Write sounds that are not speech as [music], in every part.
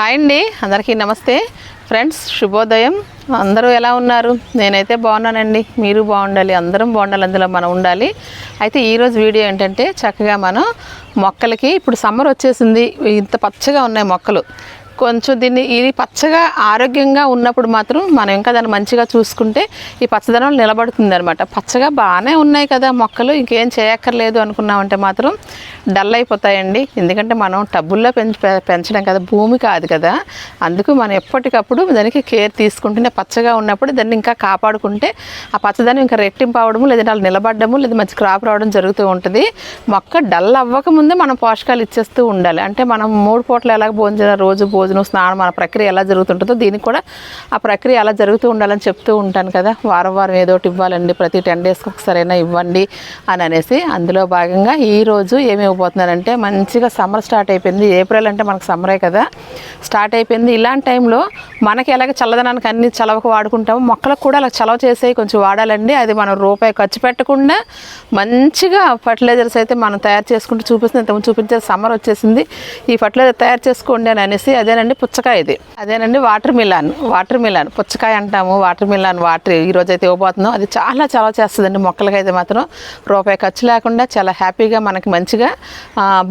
Hi అండి అందరికీ నమస్తే. ఫ్రెండ్స్ శుభోదయం. అందరూ ఎలా ఉన్నారు? నేనైతే బాగున్నానండి. మీరు బాగుండాలి అందరం బాగుండాలి అందులో మనం ఉండాలి. అయితే ఈరోజు వీడియో ఏంటంటే చక్కగా మనం మొక్కలకి ఇప్పుడు సమ్మర్ వచ్చేసింది ఇంత పచ్చగా ఉన్నాయి మొక్కలు. కొంచెం దీన్ని ఇది పచ్చగా ఆరోగ్యంగా ఉన్నప్పుడు మాత్రం మనం ఇంకా దాన్ని మంచిగా చూసుకుంటే ఈ పచ్చదనం నిలబడుతుంది అనమాట పచ్చగా బాగానే ఉన్నాయి కదా మొక్కలు ఇంకేం చేయక్కర్లేదు అనుకున్నామంటే మాత్రం డల్ అయిపోతాయండి. ఎందుకంటే మనం టబ్బుల్లో పెంచ పెంచడం కదా భూమి కాదు కదా. అందుకు మనం ఎప్పటికప్పుడు దానికి కేర్ తీసుకుంటుంటే పచ్చగా ఉన్నప్పుడు దాన్ని ఇంకా కాపాడుకుంటే ఆ పచ్చదనం ఇంకా రెట్టింపు అవడము లేదంటే వాళ్ళు నిలబడము లేదా మంచి క్రాప్ రావడం జరుగుతూ ఉంటుంది. మొక్క డల్ అవ్వకముందే మనం పోషకాలు ఇచ్చేస్తూ ఉండాలి. అంటే మనం మూడు పూటలు ఎలాగ భోజనం రోజు భోజనం స్నానం మన ప్రక్రియ ఎలా జరుగుతుంటుందో దీనికి కూడా ఆ ప్రక్రియ ఎలా జరుగుతూ ఉండాలని చెప్తూ ఉంటాను కదా. వారం వారం ఏదో ఒకటి ఇవ్వాలండి ప్రతి టెన్ డేస్కి ఒకసారైనా ఇవ్వండి అని అనేసి. అందులో భాగంగా ఈ రోజు ఏమి ఇవ్వబోతున్నానంటే మంచిగా సమ్మర్ స్టార్ట్ అయిపోయింది. ఏప్రిల్ అంటే మనకు సమ్మరే కదా. స్టార్ట్ అయిపోయింది. ఇలాంటి టైంలో మనకి ఎలాగ చల్లదనానికి అన్ని చలవకు వాడుకుంటామో మొక్కలకు కూడా అలా చలవ చేసేవి కొంచెం వాడాలండి. అది మనం రూపాయి ఖర్చు పెట్టకుండా మంచిగా ఫర్టిలైజర్స్ అయితే మనం తయారు చేసుకుంటూ చూపిస్తుంది. ఇంతకుముందు చూపించే సమ్మర్ వచ్చేసింది. ఈ ఫర్టిలైజర్ తయారు చేసుకోండి అని అనేసి అదే అదేనండి పుచ్చకాయ ఇది. అదేనండి వాటర్ మిలాన్ వాటర్ మిలాన్. పుచ్చకాయ అంటాము వాటర్ మిలాన్ వాటర్ ఈ రోజు అయితే ఇవ్వబోతున్నాం. అది చాలా చాలా చేస్తుందండి మొక్కలకైతే మాత్రం. రూపాయి ఖర్చు లేకుండా చాలా హ్యాపీగా మనకి మంచిగా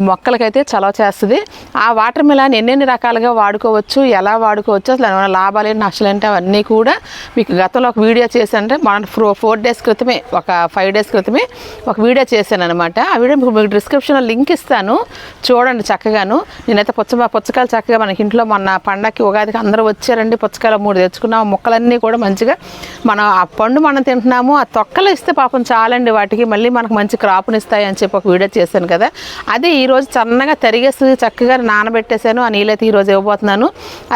మొక్కలకైతే చలవ చేస్తుంది. ఆ వాటర్ మిలాన్ ఎన్నెన్ని రకాలుగా వాడుకోవచ్చు ఎలా వాడుకోవచ్చు అసలు లాభాలు ఏంటి నష్టాలు ఏంటి అవన్నీ కూడా మీకు గతంలో ఒక వీడియో చేశానంటే మన ఫోర్ ఫోర్ డేస్ క్రితమే ఒక ఫైవ్ డేస్ క్రితమే ఒక వీడియో చేశాను అనమాట ఆ వీడియో మీకు మీకు డిస్క్రిప్షన్లో లింక్ ఇస్తాను. చూడండి చక్కగాను. నేనైతే పుచ్చ పుచ్చకాయలు చక్కగా మనకి ఇంట్లో మొన్న పండగకి ఉగాదికి అందరూ వచ్చారండి పుచ్చకాయలు మూడు తెచ్చుకున్నాము మొక్కలన్నీ కూడా మంచిగా మనం ఆ పండు మనం తింటున్నాము ఆ తొక్కలు ఇస్తే పాపం చాలండి వాటికి మళ్ళీ మనకు మంచి క్రాప్ని ఇస్తాయి అని చెప్పి ఒక వీడియో చేశాను కదా. అదే ఈరోజు సన్నగా తరిగేసి చక్కగా నానబెట్టేశాను ఆ నీళ్ళైతే ఈరోజు ఇవ్వబోతున్నాను.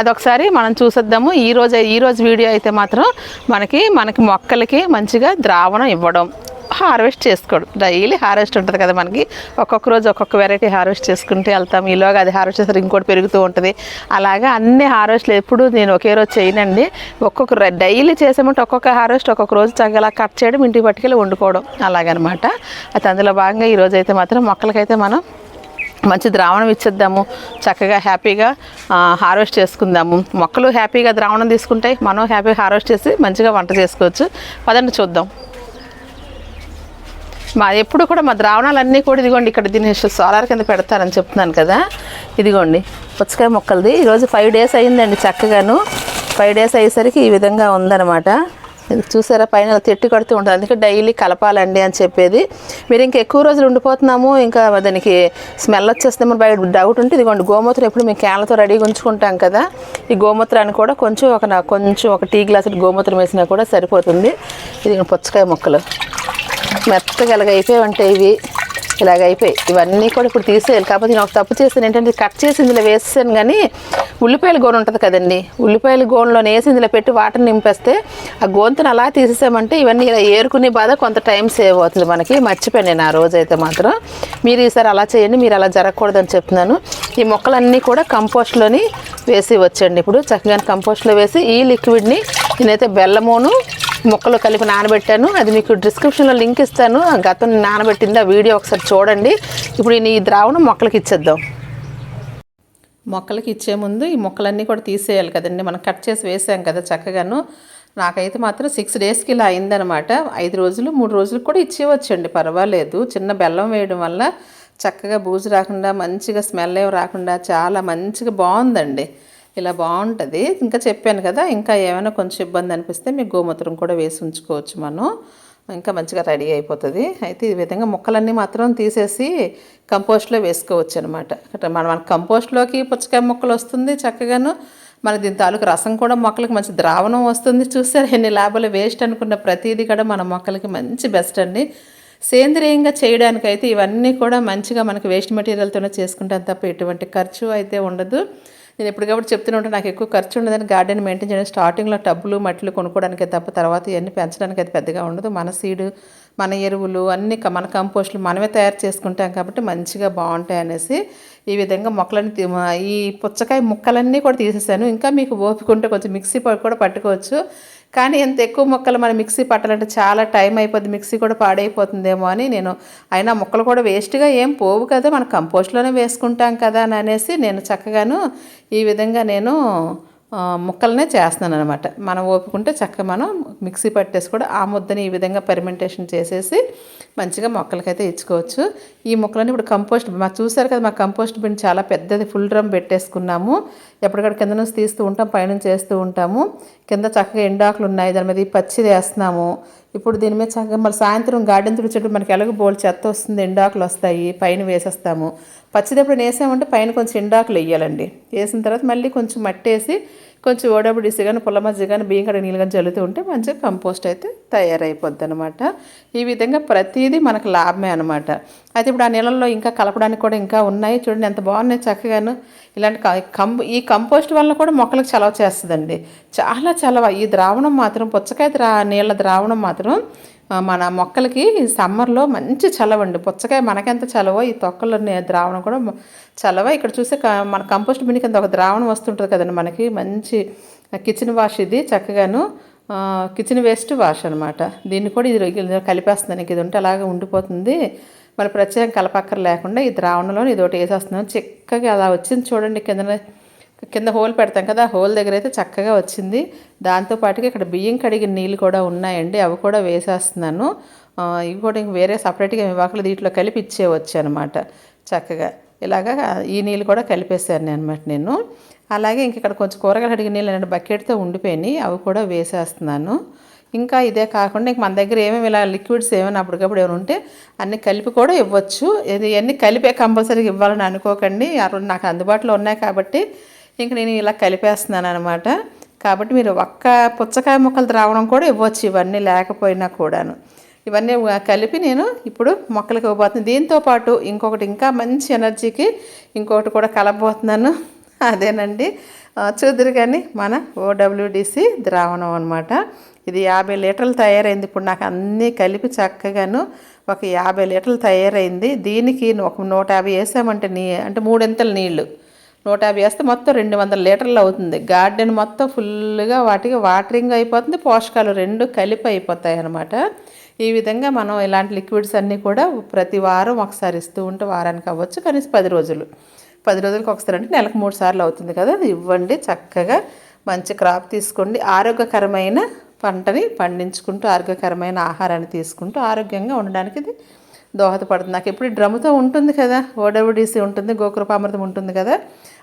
అదొకసారి మనం చూసేద్దాము ఈరోజు ఈరోజు వీడియో అయితే మాత్రం మనకి మనకి మొక్కలకి మంచిగా ద్రావణం ఇవ్వడం. హార్వెస్ట్ చేసుకోవడం డైలీ హార్వెస్ట్ ఉంటుంది కదా మనకి. ఒక్కొక్క రోజు ఒక్కొక్క వెరైటీ హార్వెస్ట్ చేసుకుంటే వెళ్తాం. ఈలోగా అది హార్వెస్ట్ చేస్తారు ఇంకోటి పెరుగుతూ ఉంటుంది. అలాగా అన్ని హార్వెస్ట్లు ఎప్పుడు నేను ఒకే రోజు చేయనండి. ఒక్కొక్క డైలీ చేసామంటే ఒక్కొక్క హార్వెస్ట్ ఒక్కొక్క రోజు చక్కగా కట్ చేయడం ఇంటికి పట్టుకెళ్ళి వండుకోవడం అలాగనమాట. అయితే అందులో భాగంగా ఈరోజు అయితే మాత్రం మొక్కలకైతే మనం మంచి ద్రావణం ఇచ్చేద్దాము. చక్కగా హ్యాపీగా హార్వెస్ట్ చేసుకుందాము. మొక్కలు హ్యాపీగా ద్రావణం తీసుకుంటాయి మనం హ్యాపీగా హార్వెస్ట్ చేసి మంచిగా వంట చేసుకోవచ్చు. పదండి చూద్దాం. మా ఎప్పుడు కూడా మా ద్రావణాలన్నీ కూడా ఇదిగోండి ఇక్కడ దీన్ని సోలార్ కింద పెడతారని చెప్తున్నాను కదా. ఇదిగోండి పుచ్చకాయ మొక్కలది. ఈరోజు ఫైవ్ డేస్ అయిందండి చక్కగాను. ఫైవ్ డేస్ అయ్యేసరికి ఈ విధంగా ఉందన్నమాట. ఇది చూసారా పైన తిట్టి కడుతూ ఉంటుంది అందుకే డైలీ కలపాలండి అని చెప్పేది. మీరు ఇంకా ఎక్కువ రోజులు ఉండిపోతున్నాము ఇంకా దానికి స్మెల్ వచ్చేస్తామని బయట డౌట్ ఉంటే ఇదిగోండి గోమూత్రం ఎప్పుడు మేము క్యాన్లతో రెడీగా ఉంచుకుంటాం కదా. ఈ గోమూత్రాన్ని కూడా కొంచెం ఒక నా- కొంచెం ఒక టీ గ్లాస్ గోమూత్రం వేసినా కూడా సరిపోతుంది. ఇది పుచ్చకాయ మొక్కలు. మెత్తగా ఇలాగ అయిపోయాయి ఇవి. ఇలాగ అయిపోయి. ఇవన్నీ కూడా ఇప్పుడు తీసేయాలి. కాకపోతే నేను ఒక తప్పు చేస్తాను ఏంటంటే కట్ చేసి ఇందులో వేసాను కానీ ఉల్లిపాయల గోను ఉంటుంది కదండి. ఉల్లిపాయల గోన్లో వేసి ఇందులో పెట్టి వాటర్ నింపేస్తే ఆ గోంతను అలా తీసేసామంటే ఇవన్నీ ఇలా ఏరుకునే బాధ కొంత టైం సేవ్ అవుతుంది మనకి. మర్చిపోయాను నేను ఆ రోజైతే మాత్రం. మీరు ఈసారి అలా చేయండి. మీరు అలా జరగకూడదని చెప్తున్నాను. ఈ మొక్కలన్నీ కూడా కంపోస్ట్లోని వేసి వచ్చండి ఇప్పుడు చక్కగా కంపోస్ట్లో వేసి ఈ లిక్విడ్ని నేనైతే బెల్లమును మొక్కలు కలిపి నానబెట్టాను. అది మీకు డిస్క్రిప్షన్లో లింక్ ఇస్తాను. గతం నానబెట్టింది ఆ వీడియో ఒకసారి చూడండి. ఇప్పుడు ఈ ద్రావణం మొక్కలకి ఇచ్చేద్దాం. మొక్కలకి ఇచ్చే ముందు ఈ మొక్కలన్నీ కూడా తీసేయాలి కదండి. మనం కట్ చేసి వేసాం కదా చక్కగాను. నాకైతే మాత్రం సిక్స్ డేస్కి ఇలా అయిందనమాట. ఐదు రోజులు మూడు రోజులు కూడా ఇచ్చేవచ్చండి పర్వాలేదు. చిన్న బెల్లం వేయడం వల్ల చక్కగా బూజు రాకుండా మంచిగా స్మెల్ ఏమి రాకుండా చాలా మంచిగా బాగుందండి. ఇలా బాగుంటుంది. ఇంకా చెప్పాను కదా ఇంకా ఏమైనా కొంచెం ఇబ్బంది అనిపిస్తే మీకు గోమూత్రం కూడా వేసి ఉంచుకోవచ్చు మనం. ఇంకా మంచిగా రెడీ అయిపోతుంది. అయితే ఈ విధంగా మొక్కలన్నీ మాత్రం తీసేసి కంపోస్ట్లో వేసుకోవచ్చు అనమాట మన మన కంపోస్ట్లోకి పుచ్చకాయ మొక్కలు వస్తుంది చక్కగాను. మన దీని తాలూకు రసం కూడా మొక్కలకి మంచి ద్రావణం వస్తుంది చూసారు. ఎన్ని లాభాలు వేస్ట్ అనుకున్న ప్రతిదీ కూడా మన మొక్కలకి మంచి బెస్ట్ అండి. సేంద్రియంగా చేయడానికైతే ఇవన్నీ కూడా మంచిగా మనకి వేస్ట్ మెటీరియల్తోనే చేసుకుంటాం తప్ప ఎటువంటి ఖర్చు అయితే ఉండదు. నేను ఎప్పటికప్పుడు చెప్తూనే ఉంటాను నాకు ఎక్కువ ఖర్చు ఉండదని గార్డెన్ మెయింటైన్ చేయడం స్టార్టింగ్లో టబ్బులు మట్టిలు కొనుక్కోవడానికి తప్ప తర్వాత ఇవన్నీ పెంచడానికి అయితే పెద్దగా ఉండదు. మన సీడు మన ఎరువులు అన్ని మన కంపోస్టులు మనమే తయారు చేసుకుంటాం కాబట్టి మంచిగా బాగుంటాయి అనేసి ఈ విధంగా మొక్కలన్నీ తీ- ఈ పుచ్చకాయ ముక్కలన్నీ కూడా తీసేసాను. ఇంకా మీకు ఓపిక ఉంటే కొంచెం మిక్సీ కూడా పట్టుకోవచ్చు. కానీ ఎంత ఎక్కువ మొక్కలు మనం మిక్సీ పట్టాలంటే చాలా టైం అయిపోద్ది మిక్సీ కూడా పాడైపోతుందేమో అని నేను అయినా మొక్కలు కూడా వేస్ట్గా ఏం పోవు కదా మనం కంపోస్ట్లోనే వేసుకుంటాం కదా అని అనేసి నేను చక్కగాను ఈ విధంగా నేను ముక్కలనే చేస్తున్నాను అనమాట మనం ఓపుకుంటే చక్కగా మనం మిక్సీ పట్టేసి కూడా ఆ ముద్దని ఈ విధంగా పెర్మెంటేషన్ చేసేసి మంచిగా మొక్కలకైతే ఇచ్చుకోవచ్చు. ఈ మొక్కలని ఇప్పుడు కంపోస్ట్ మా చూసారు కదా మా కంపోస్ట్ బిన్ చాలా పెద్దది. Full drum పెట్టేసుకున్నాము. ఎప్పటికక్కడ కింద నుంచి తీస్తూ ఉంటాం పైనుంచి చేస్తూ ఉంటాము. కింద చక్కగా ఎండాకులు ఉన్నాయి. దాని మీద ఈ పచ్చిది వేస్తున్నాము. ఇప్పుడు దీని మీద చక్కగా మళ్ళీ సాయంత్రం గార్డెన్ తుడిచేటప్పుడు మనకి ఎలాగో బోల్ చెత్త వస్తుంది. ఎండాకులు వస్తాయి. పైన వేసేస్తాము. పచ్చిదప్పుడు వేసామంటే పైన కొంచెం ఎండాకులు వేయాలండి. వేసిన తర్వాత మళ్ళీ కొంచెం మట్టి వేసి కొంచెం ఓడబడిసి కానీ పుల్ల మజ్జి కానీ బియ్యం కడ నీళ్ళు కానీ జల్లుతూ ఉంటే మంచిగా కంపోస్ట్ అయితే తయారైపోద్ది అనమాట ఈ విధంగా ప్రతిదీ మనకు లాభమే అనమాట అయితే ఇప్పుడు ఆ నీళ్ళల్లో ఇంకా కలపడానికి కూడా ఇంకా ఉన్నాయి. చూడండి ఎంత బాగున్నాయి చక్కగాను. ఇలాంటి కం ఈ కంపోస్ట్ వల్ల కూడా మొక్కలకు చలవ చేస్తుందండి. చాలా చలవ. ఈ ద్రావణం మాత్రం పుచ్చకాయ ద్రా నీళ్ళ ద్రావణం మాత్రం మన మొక్కలకి సమ్మర్లో మంచి చలవండి పుచ్చకాయ మనకెంత చలవో ఈ తొక్కలు ద్రావణం కూడా చలవ. ఇక్కడ చూస్తే మన కంపోస్ట్ బిన్ కింద ఒక ద్రావణం వస్తుంటుంది కదండి మనకి. మంచి కిచెన్ వాష్ ఇది చక్కగాను కిచెన్ వేస్ట్ వాష్ అనమాట దీన్ని కూడా ఇది కలిపేస్తున్నాను ఇది ఉంటే అలాగే ఉండిపోతుంది. మరి ప్రత్యేకం కలపక్కర లేకుండా ఈ ద్రావణంలో ఇది ఒకటి వేసేస్తున్నాను. చిక్కగా అలా వచ్చింది చూడండి కింద కింద హోల్ పెడతాం కదా హోల్ దగ్గర అయితే చక్కగా వచ్చింది. దాంతోపాటుగా ఇక్కడ బియ్యం కడిగిన నీళ్ళు కూడా ఉన్నాయండి అవి కూడా వేసేస్తున్నాను. ఇవి కూడా ఇంక వేరే సపరేట్గా ఇవ్వకలు దీంట్లో కలిపి ఇచ్చేవచ్చు అనమాట చక్కగా. ఇలాగా ఈ నీళ్ళు కూడా కలిపేశాను అనమాట నేను. అలాగే ఇంక ఇక్కడ కొంచెం కూరగాయలు అడిగిన నీళ్ళు నేను బకెట్తో ఉండిపోయినాయి అవి కూడా వేసేస్తున్నాను. ఇంకా ఇదే కాకుండా ఇంక మన దగ్గర ఏమేమి ఇలా లిక్విడ్స్ ఏమైనా అప్పటికప్పుడు ఏమైనా ఉంటే అన్ని కలిపి కూడా ఇవ్వచ్చు. ఇది అన్నీ కలిపే కంపల్సరీగా ఇవ్వాలని అనుకోకండి. నాకు అందుబాటులో ఉన్నాయి కాబట్టి ఇంక నేను ఇలా కలిపేస్తున్నాను అనమాట కాబట్టి మీరు ఒక్క పుచ్చకాయ ముక్కలు ద్రావణం కూడా ఇవ్వచ్చు ఇవన్నీ లేకపోయినా కూడాను. ఇవన్నీ కలిపి నేను ఇప్పుడు మొక్కలకి ఇవ్వబోతున్నాను దీంతో పాటు ఇంకొకటి ఇంకా మంచి ఎనర్జీకి ఇంకొకటి కూడా కలపబోతున్నాను [laughs] అదేనండి. చూద్దరు కానీ మన ఓడబ్ల్యూడిసి ద్రావణం అనమాట ఇది యాభై లీటర్లు తయారైంది. ఇప్పుడు నాకు అన్నీ కలిపి చక్కగాను ఒక యాభై లీటర్లు తయారైంది. దీనికి ఒక నూట యాభై వేసామంటే నీ అంటే మూడింతలు నీళ్ళు. నూట యాభై వేస్తే మొత్తం రెండు వందల లీటర్లు అవుతుంది. గార్డెన్ మొత్తం ఫుల్గా వాటికి వాటరింగ్ అయిపోతుంది. పోషకాలు రెండు కలిపి అయిపోతాయి అన్నమాట. ఈ విధంగా మనం ఇలాంటి లిక్విడ్స్ అన్నీ కూడా ప్రతి వారం ఒకసారి ఇస్తూ ఉంటే వారానికి అవ్వచ్చు కనీసం పది రోజులు. పది రోజులకు ఒకసారి అంటే నెలకు మూడు సార్లు అవుతుంది కదా. అది ఇవ్వండి చక్కగా మంచి క్రాప్ తీసుకోండి. ఆరోగ్యకరమైన పంటని పండించుకుంటూ ఆరోగ్యకరమైన ఆహారాన్ని తీసుకుంటూ ఆరోగ్యంగా ఉండడానికి ఇది దోహదపడుతుంది. నాకు ఎప్పుడు డ్రమ్ముతో ఉంటుంది కదా. ఓడబ్ల్యూడిసి ఉంటుంది గోకృపామృతం ఉంటుంది కదా.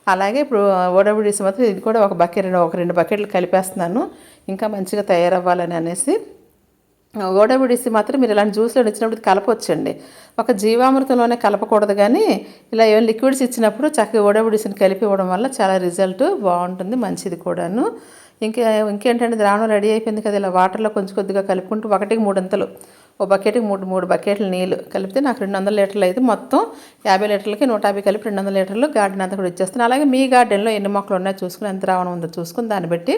అలాగే ఇప్పుడు ఓడబ్ల్యూడిసి మాత్రం ఇది కూడా ఒక బకెట్ ఒక రెండు బకెట్లు కలిపేస్తున్నాను. ఇంకా మంచిగా తయారవ్వాలని అనేసి. ఓడబిడిసి మాత్రం మీరు ఇలాంటి జ్యూస్లో ఇచ్చినప్పుడు కలపొచ్చండి. కలపవచ్చండి ఒక జీవామృతంలోనే కలపకూడదు కానీ ఇలా ఏమైనా లిక్విడ్స్ ఇచ్చినప్పుడు చక్కగా ఓడబిడిసిని కలిపి ఇవ్వడం వల్ల చాలా రిజల్ట్ బాగుంటుంది మంచిది కూడాను. ఇంకా ఇంకేంటంటే ద్రావణం రెడీ అయిపోయింది కదా ఇలా వాటర్లో కొంచెం కొద్దిగా కలుపుకుంటూ ఒకటికి మూడంతలు ఓ బకెట్కి మూడు మూడు బకెట్లు నీళ్ళు కలిపితే నాకు రెండు వందల లీటర్లు అయితే మొత్తం యాభై లీటర్లకి నూట యాభై కలిపి రెండు వందల లీటర్లు గార్డెన్ అంతా కూడా ఇచ్చేస్తాను అలాగే మీ గార్డెన్లో ఎన్ని మొక్కలు ఉన్నాయో చూసుకుని ఎంత రావడం ఉందో చూసుకుని దాన్ని బట్టి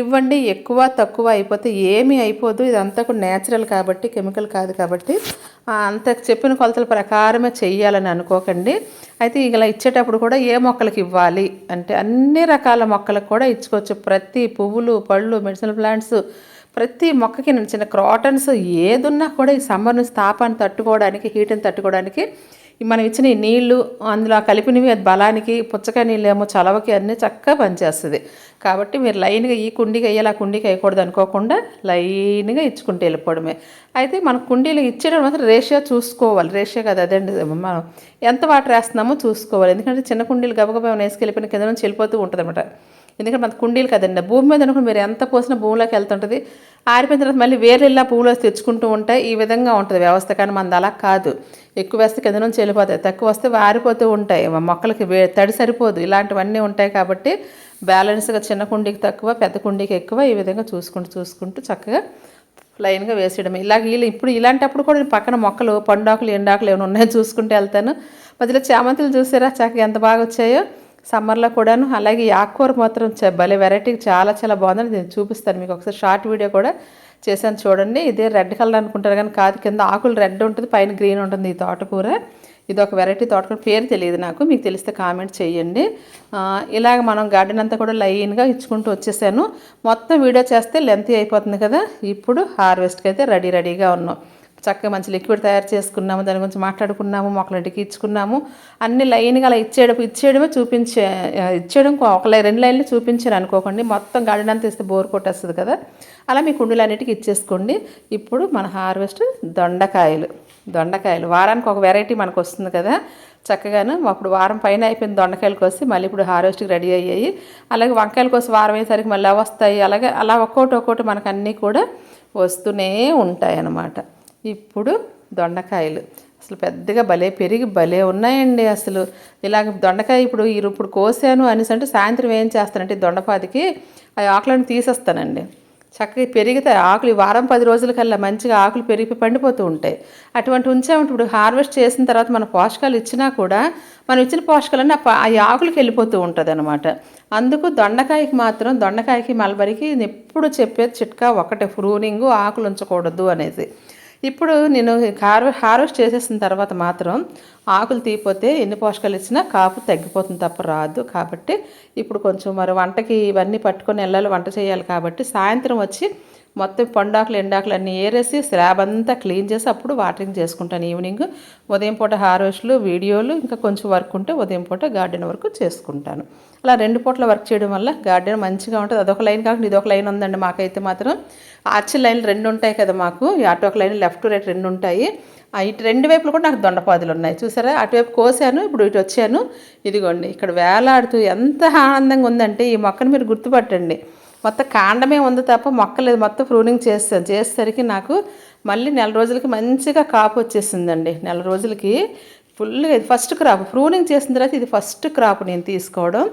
ఇవ్వండి. ఎక్కువ తక్కువ అయిపోతే ఏమీ అయిపోదు. ఇదంతా కూడా నేచురల్ కాబట్టి కెమికల్ కాదు కాబట్టి అంత చెప్పిన కొలతల ప్రకారమే చెయ్యాలని అనుకోకండి. అయితే ఇలా ఇచ్చేటప్పుడు కూడా ఏ మొక్కలకి ఇవ్వాలి అంటే అన్ని రకాల మొక్కలకు కూడా ఇచ్చుకోవచ్చు. ప్రతి పువ్వులు పళ్ళు మెడిసినల్ ప్లాంట్స్ ప్రతి మొక్కకి నేను చిన్న క్రాటన్స్ ఏదున్నా కూడా ఈ సమ్మర్ నుంచి తాపాన్ని తట్టుకోవడానికి హీట్ని తట్టుకోవడానికి మనం ఇచ్చిన ఈ నీళ్ళు అందులో కలిపినవి అది బలానికి పుచ్చకాయ నీళ్ళు ఏమో చలవకి అన్నీ చక్కగా పనిచేస్తుంది. కాబట్టి మీరు లైన్గా ఈ కుండీకి వేయాలి ఆ కుండీకి వేయకూడదు అనుకోకుండా లైన్గా ఇచ్చుకుంటూ వెళ్ళిపోవడమే. అయితే మన కుండీలు ఇచ్చేటప్పుడు మాత్రం రేషియో చూసుకోవాలి. రేషియో కదా అదండి మనం ఎంత వాటర్ వేస్తున్నామో చూసుకోవాలి. ఎందుకంటే చిన్న కుండీలు గబగబా వేసుకెళ్ళిపోయిన కింద నుంచి వెళ్ళిపోతూ ఉంటుంది అనమాట ఎందుకంటే మన కుండీలు కదండి. భూమి మీద అనుకుని మీరు ఎంత పోసినా భూమిలోకి వెళ్తుంటుంది. ఆరిపోయిన తర్వాత మళ్ళీ వేరే ఇలా పువ్వులు తెచ్చుకుంటూ ఉంటాయి ఈ విధంగా ఉంటుంది వ్యవస్థ. కానీ మనది అలా కాదు. ఎక్కువ వేస్తే కింద నుంచి వెళ్ళిపోతాయి. తక్కువ వస్తే ఆరిపోతూ ఉంటాయి. మొక్కలకి వే తడి సరిపోదు. ఇలాంటివన్నీ ఉంటాయి కాబట్టి బ్యాలెన్స్గా చిన్న కుండీకి తక్కువ పెద్ద కుండీకి ఎక్కువ ఈ విధంగా చూసుకుంటూ చూసుకుంటూ చక్కగా లైన్గా వేసేయడం ఇలాగ వీళ్ళు ఇప్పుడు ఇలాంటప్పుడు కూడా నేను పక్కన మొక్కలు పండాకులు ఎండాకులు ఏమైనా ఉన్నాయో చూసుకుంటూ వెళ్తాను. మధ్యలో చామంతులు చూసారా? చక్కగా ఎంత బాగా వచ్చాయో. సమ్మర్లో కూడాను అలాగే ఈ ఆకుకూర మాత్రం భలే వెరైటీ చాలా చాలా బాగుందని నేను చూపిస్తాను మీకు ఒకసారి. షార్ట్ వీడియో కూడా చేశాను చూడండి. ఇదే రెడ్ కలర్ అనుకుంటారు కానీ కాదు కింద ఆకులు రెడ్ ఉంటుంది పైన గ్రీన్ ఉంటుంది ఈ తోటకూర. ఇది ఒక వెరైటీ తోటకూర పేరు తెలియదు నాకు. మీకు తెలిస్తే కామెంట్ చేయండి. ఇలాగ మనం గార్డెన్ అంతా కూడా లైన్గా ఇచ్చుకుంటూ వచ్చేసాను. మొత్తం వీడియో చేస్తే లెంత్ అయిపోతుంది కదా. ఇప్పుడు హార్వెస్ట్కి అయితే రెడీ రెడీగా ఉన్నాం. చక్కగా మంచి లిక్విడ్ తయారు చేసుకున్నాము దాని గురించి మాట్లాడుకున్నాము మొక్కలింటికి ఇచ్చుకున్నాము. అన్ని లైన్గా అలా ఇచ్చేయడం ఇచ్చేయడమే చూపించే ఇచ్చేయడం ఒక లై- రెండు లైన్లు చూపించాను అనుకోకండి. మొత్తం గార్డెన్ అంతా ఇస్తే బోర్ కొట్టేస్తుంది కదా. అలా మీ కుండీలన్నిటికీ ఇచ్చేసుకోండి. ఇప్పుడు మన హార్వెస్ట్ దొండకాయలు. దొండకాయలు. వారానికి ఒక వెరైటీ మనకు వస్తుంది కదా. చక్కగాను అప్పుడు వారం పైన అయిపోయిన దొండకాయలు కోసి మళ్ళీ ఇప్పుడు హార్వెస్ట్కి రెడీ అయ్యాయి. అలాగే వంకాయలు కోసి వారం అయ్యేసరికి మళ్ళీ వస్తాయి. అలాగే అలా ఒక్కోటి ఒక్కోటి మనకు అన్నీ కూడా వస్తూనే ఉంటాయి అన్నమాట ఇప్పుడు దొండకాయలు. అసలు పెద్దగా భలే పెరిగి భలే ఉన్నాయండి అసలు. ఇలాగ దొండకాయ ఇప్పుడు ఈ ఇప్పుడు కోసాను అనేసి అంటే సాయంత్రం ఏం చేస్తానంటే ఈ దొండపాదికి ఆ ఆకులను తీసేస్తానండి. చక్కగా పెరిగితే ఆకులు ఈ వారం పది రోజులకల్లా మంచిగా ఆకులు పెరిగి పండిపోతూ ఉంటాయి. అటువంటి ఉంచామంటే ఇప్పుడు హార్వెస్ట్ చేసిన తర్వాత మన పోషకాలు ఇచ్చినా కూడా మనం ఇచ్చిన పోషకాలన్నీ ఆ ఆకులకి వెళ్ళిపోతూ ఉంటుంది అనమాట అందుకు దొండకాయకి మాత్రం దొండకాయకి మల్బరికి ఎప్పుడు చెప్పేది చిట్కా ఒకటే ఫ్రూనింగ్ ఆకులు ఉంచకూడదు అనేది ఇప్పుడు నేను హార్వె హార్వెస్ట్ చేసేసిన తర్వాత మాత్రం ఆకులు తీయపోతే ఎన్ని పోషకాలు ఇచ్చినా కాపు తగ్గిపోతుంది తప్ప రాదు. కాబట్టి ఇప్పుడు కొంచెం మరి వంటకి ఇవన్నీ పట్టుకొని వెళ్ళాలి వంట చేయాలి కాబట్టి సాయంత్రం వచ్చి మొత్తం పండాకులు ఎండాకులు అన్నీ ఏరేసి స్లాబ్ అంతా క్లీన్ చేసి అప్పుడు వాటరింగ్ చేసుకుంటాను ఈవినింగ్ ఉదయం పూట హార్వెస్ట్లు వీడియోలు ఇంకా కొంచెం వర్క్ ఉంటే ఉదయం పూట గార్డెన్ వర్క్ చేసుకుంటాను. అలా రెండు పూట్ల వర్క్ చేయడం వల్ల గార్డెన్ మంచిగా ఉంటుంది. అదొక లైన్ కాకుండా ఇదొక లైన్ ఉందండి మాకైతే మాత్రం. ఆర్చి లైన్లు రెండు ఉంటాయి కదా మాకు. అటు ఒక లైన్ లెఫ్ట్ రైట్ రెండు ఉంటాయి. ఆ ఇటు రెండు వైపులు కూడా నాకు దొండపాదులు ఉన్నాయి. చూసారా? అటువైపు కోసాను ఇప్పుడు ఇటు వచ్చాను. ఇదిగోండి ఇక్కడ వేలాడుతూ ఎంత ఆనందంగా ఉందంటే ఈ మొక్కను మీరు గుర్తుపట్టండి. మొత్తం కాండమే ఉంది తప్ప మొక్క లేదు. మొత్తం ప్రూనింగ్ చేస్తాను. చేసేసరికి నాకు మళ్ళీ నెల రోజులకి మంచిగా కాపు వచ్చేసిందండి. నెల రోజులకి ఫుల్గా ఇది ఫస్ట్ క్రాప్. ప్రూనింగ్ చేసిన తర్వాత ఇది ఫస్ట్ క్రాప్ నేను తీసుకోవడం.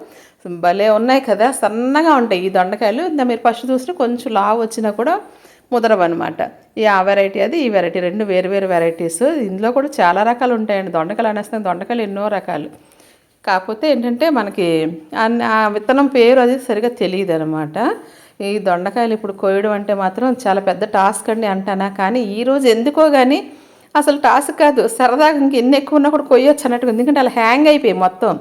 భలే ఉన్నాయి కదా. సన్నగా ఉంటాయి ఈ దొండకాయలు. మీరు ఫస్ట్ చూసినా కొంచెం లావు వచ్చినా కూడా ముదరవు అనమాట ఈ ఆ వెరైటీ అది ఈ వెరైటీ రెండు వేరు వేరు వెరైటీస్ ఇందులో కూడా చాలా రకాలు ఉంటాయండి. దొండకాయలు అనేస్తాం దొండకాయలు ఎన్నో రకాలు. కాకపోతే ఏంటంటే మనకి ఆ విత్తనం పేరు అది సరిగా తెలియదు అనమాట ఈ దొండకాయలు ఇప్పుడు కోయడం అంటే మాత్రం చాలా పెద్ద టాస్క్ అండి అంటానా. కానీ ఈరోజు ఎందుకో కానీ అసలు టాస్క్ కాదు. సరదాగా ఇంక ఎన్ని ఎక్కువ ఉన్నా కూడా కొయ్యొచ్చు అన్నట్టుగా ఉంది. ఎందుకంటే అలా హ్యాంగ్ అయిపోయాయి మొత్తం.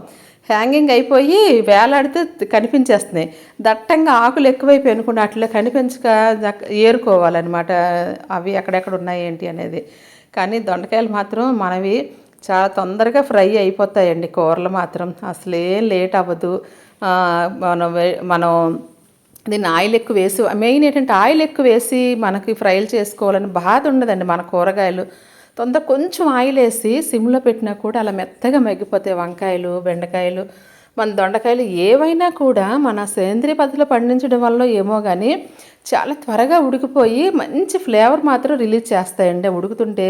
హ్యాంగింగ్ అయిపోయి వేలాడితే కనిపించేస్తున్నాయి. దట్టంగా ఆకులు ఎక్కువైపోయి అనుకుంటే అట్లా కనిపించక ఏరుకోవాలన్నమాట. అవి ఎక్కడెక్కడ ఉన్నాయి ఏంటి అనేది. కానీ దొండకాయలు మాత్రం మనవి చాలా తొందరగా ఫ్రై అయిపోతాయండి కూరలు మాత్రం. అసలేం లేట్ అవ్వదు. మనం మనం దీన్ని ఆయిల్ ఎక్కువ వేసి మెయిన్ ఏంటంటే ఆయిల్ ఎక్కువ వేసి మనకి ఫ్రైలు చేసుకోవాలని బాధ ఉండదండి మన కూరగాయలు. తొందర కొంచెం ఆయిల్ వేసి సిమ్లో పెట్టినా కూడా అలా మెత్తగా మగ్గిపోతాయి వంకాయలు బెండకాయలు. మన దొండకాయలు ఏవైనా కూడా మన సేంద్రియ పద్ధతిలో పండించడం వల్ల ఏమో కానీ చాలా త్వరగా ఉడికిపోయి మంచి ఫ్లేవర్ మాత్రం రిలీజ్ చేస్తాయండి. ఉడుకుతుంటే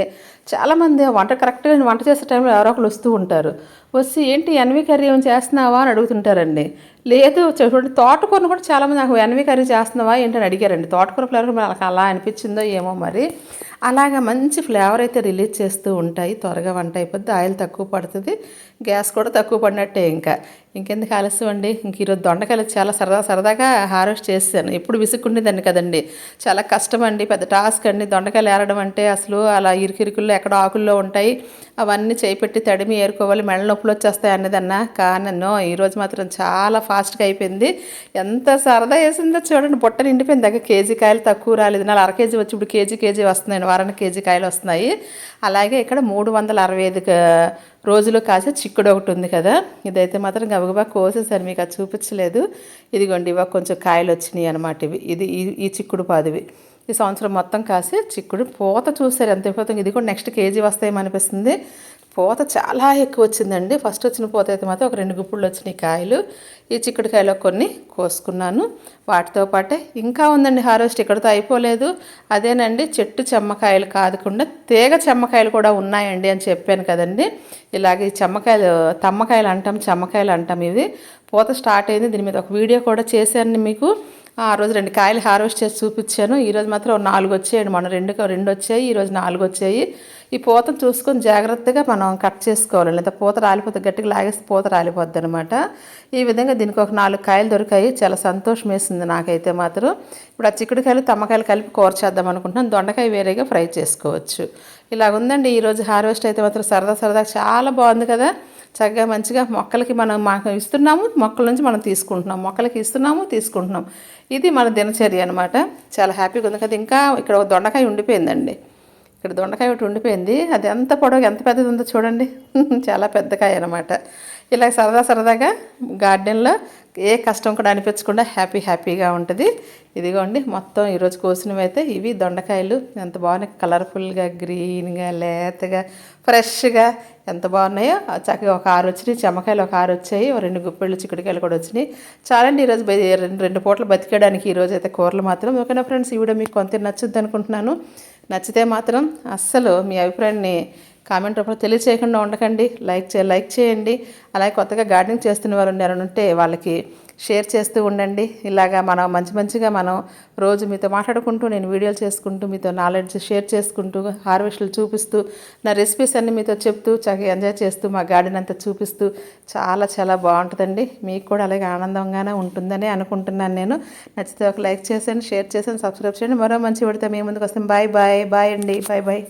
చాలామంది వంట కరెక్ట్గా వంట చేసే టైంలో ఎవరో ఒకరు వస్తూ ఉంటారు. వచ్చి ఏంటి ఎన్వి కర్రీ ఏం చేస్తున్నావా? అని అడుగుతుంటారండి. లేదు చూడండి తోటకూరను కూడా చాలామంది నాకు ఎన్వి కర్రీ చేస్తున్నావా? ఏంటని అడిగారండి. తోటకూర ఫ్లేవర్ మనకు అలా అనిపించిందో ఏమో మరి. అలాగా మంచి ఫ్లేవర్ అయితే రిలీజ్ చేస్తూ ఉంటాయి. త్వరగా వంట అయిపోద్ది. ఆయిల్ తక్కువ పడుతుంది. గ్యాస్ కూడా తక్కువ పడినట్టే ఇంకా. ఇంకెందుకు ఆలస్యం అండి? ఇంక ఈరోజు దొండకాయలు చాలా సరదా సరదాగా హార్వెస్ట్ చేశాను ఎప్పుడు విసుక్కుండేదాన్ని కదండి. చాలా కష్టం అండి. పెద్ద టాస్క్ అండి. దొండకాయలు ఏరడం అంటే అసలు అలా ఇరుకిరుకుల్లో ఎక్కడ ఆకుల్లో ఉంటాయి. అవన్నీ చేపెట్టి తడిమి ఏరుకోవాలి మెడ నొప్పులు వచ్చేస్తాయి అన్నదన్నా. కానన్నో ఈరోజు మాత్రం చాలా ఫాస్ట్గా అయిపోయింది. ఎంత సరదా వేసిందో చూడండి బుట్ట నిండిపోయింది దగ్గర కేజీ కాయలు తక్కువ రాలేదు. నాలుగు అర కేజీ వచ్చి ఇప్పుడు కేజీ కేజీ వస్తున్నాయండి వారానికి కేజీ కాయలు వస్తున్నాయి. అలాగే ఇక్కడ మూడు వందల అరవై ఐదు రోజులు కాసే చిక్కుడు ఒకటి ఉంది కదా. ఇదైతే మాత్రం గబగబా కోసేసాను మీకు అది చూపించలేదు. ఇదిగోండి ఇవ్వ కొంచెం కాయలు వచ్చినాయి అనమాట ఇవి. ఇది ఈ ఈ చిక్కుడు పాదివి. ఈ సంవత్సరం మొత్తం కాసి చిక్కుడు పూత చూసారు ఎంత పోతుంది. ఇది కూడా నెక్స్ట్ కేజీ వస్తాయేమనిపిస్తుంది పూత చాలా ఎక్కువ వచ్చిందండి. ఫస్ట్ వచ్చిన పూత అయితే మాత్రం ఒక రెండు గుప్పుళ్ళు వచ్చినాయి కాయలు. ఈ చిక్కుడుకాయలో కొన్ని కోసుకున్నాను. వాటితో పాటే ఇంకా ఉందండి హార్వెస్ట్. ఇక్కడితో అయిపోలేదు. అదేనండి చెట్టు చెమ్మకాయలు కాదకుండా తీగ చెమ్మకాయలు కూడా ఉన్నాయండి అని చెప్పాను కదండి. ఇలాగే ఈ చెమ్మకాయలు తమ్మకాయలు అంటాం చెమ్మకాయలు అంటాం ఇవి. పూత స్టార్ట్ అయింది. దీని మీద ఒక వీడియో కూడా చేశాను మీకు. ఆ రోజు రెండు కాయలు హార్వెస్ట్ చేసి చూపించాను. ఈరోజు మాత్రం నాలుగు వచ్చాయండి. మొన్న రెండు రెండు వచ్చాయి ఈరోజు నాలుగు వచ్చాయి. ఈ పూతను చూసుకొని జాగ్రత్తగా మనం కట్ చేసుకోవాలి. లేదా పూత రాలిపోతే గట్టిగా లాగేస్తే పూత రాలిపోద్ది అనమాట ఈ విధంగా దీనికి ఒక నాలుగు కాయలు దొరికాయి. చాలా సంతోషం వేసింది నాకైతే మాత్రం. ఇప్పుడు ఆ చిక్కుడుకాయలు తమ్మకాయలు కలిపి కూర చేద్దాం అనుకుంటున్నాను. దొండకాయ వేరేగా ఫ్రై చేసుకోవచ్చు. ఇలా ఉందండి ఈరోజు హార్వెస్ట్ అయితే మాత్రం సరదా సరదా చాలా బాగుంది కదా. చక్కగా మంచిగా మొక్కలకి మనం మాకు ఇస్తున్నాము మొక్కల నుంచి మనం తీసుకుంటున్నాం. మొక్కలకి ఇస్తున్నాము తీసుకుంటున్నాం. ఇది మన దినచర్య అనమాట చాలా హ్యాపీగా ఉంది కదా. ఇంకా ఇక్కడ ఒక దొండకాయ ఉండిపోయిందండి. ఇక్కడ దొండకాయ ఒకటి ఉండిపోయింది. అది ఎంత పొడవు ఎంత పెద్దది ఉందో చూడండి. [laughs] చాలా పెద్ద కాయ అనమాట ఇలా సరదా సరదాగా గార్డెన్లో ఏ కష్టం కూడా అనిపించకుండా హ్యాపీ హ్యాపీగా ఉంటుంది. ఇదిగోండి మొత్తం ఈరోజు కోసినవి అయితే ఇవి దొండకాయలు. ఎంత బాగున్నాయి. కలర్ఫుల్గా గ్రీన్గా లేతగా ఫ్రెష్గా ఎంత బాగున్నాయో. చక్కగా ఒక ఆరు వచ్చినాయి. చెమకాయలు ఒక ఆరు వచ్చాయి. రెండు గుప్పెళ్ళు చిక్కుడుకాయలు కూడా వచ్చినాయి. చాలండి ఈరోజు రెండు రెండు పూటలు బతికేయడానికి ఈరోజు అయితే కూరలు మాత్రం. ఓకేనా ఫ్రెండ్స్? ఈ వీడియో మీకు కొంత నచ్చుద్ది అనుకుంటున్నాను. నచ్చితే మాత్రం అస్సలు మీ అభిప్రాయాన్ని కామెంట్ రూపంలో తెలియచేయకుండా ఉండకండి. లైక్ చే లైక్ చేయండి. అలాగే కొత్తగా గార్డెనింగ్ చేస్తున్న వారు ఎవరైనా ఉంటే వాళ్ళకి షేర్ చేస్తూ ఉండండి. ఇలాగా మనం మంచి మంచిగా మనం రోజు మీతో మాట్లాడుకుంటూ నేను వీడియోలు చేసుకుంటూ మీతో నాలెడ్జ్ షేర్ చేసుకుంటూ హార్వెస్ట్లు చూపిస్తూ నా రెసిపీస్ అన్నీ మీతో చెప్తూ చక్కగా ఎంజాయ్ చేస్తూ మా గార్డెన్ అంతా చూపిస్తూ చాలా చాలా బాగుంటుందండి. మీకు కూడా అలాగే ఆనందంగానే ఉంటుందని అనుకుంటున్నాను నేను. నచ్చితే ఒక లైక్ చేసాను షేర్ చేసాను సబ్స్క్రైబ్ చేయండి. మరో మంచి పెడితే మీ ముందుకు వస్తాం. బాయ్ బాయ్ బాయ్ అండి. Bye bye.